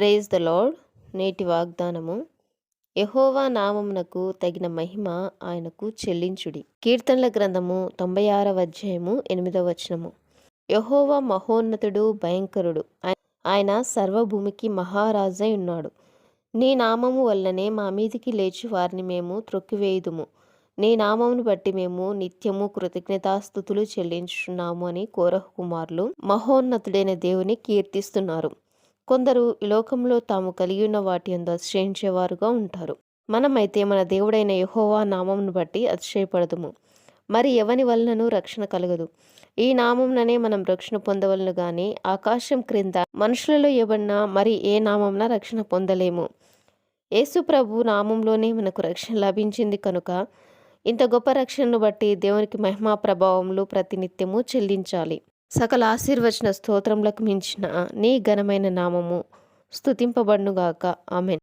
Praise the lord నేటి వాగ్దానము. యహోవా నామమునకు తగిన మహిమ ఆయనకు చెల్లించుడి. కీర్తనల గ్రంథము తొంభై ఆరవ అధ్యాయము ఎనిమిదవ వచనము. యహోవా మహోన్నతుడు భయంకరుడు. ఆయన సర్వభూమికి మహారాజై ఉన్నాడు. నీ నామము వల్లనే మా మీదికి లేచి వారిని మేము త్రొక్కివేయుదుము. నీ నామమును బట్టి మేము నిత్యము కృతజ్ఞతాస్థుతులు చెల్లించున్నాము అని కోరహ కుమారులు మహోన్నతుడైన దేవుని కీర్తిస్తున్నారు. కొందరు ఈ లోకంలో తాము కలిగి ఉన్న వాటి అందు అతిశయించేవారుగా ఉంటారు. మనమైతే మన దేవుడైన యహోవా నామంను బట్టి అతిశయపడదుము. మరి ఎవని వలనను రక్షణ కలగదు. ఈ నామంననే మనం రక్షణ పొందవలను గాని ఆకాశం క్రింద మనుషులలో ఎవన్నా మరి ఏ నామంన రక్షణ పొందలేము. యేసు ప్రభు నామంలోనే మనకు రక్షణ లభించింది కనుక ఇంత గొప్ప రక్షణను బట్టి దేవునికి మహిమా ప్రభావములు ప్రతినిత్యము చెల్లించాలి. సకల ఆశీర్వచన స్తోత్రములకు మించిన నీ ఘనమైన నామము స్థుతింపబడునుగాక ఆమెన్.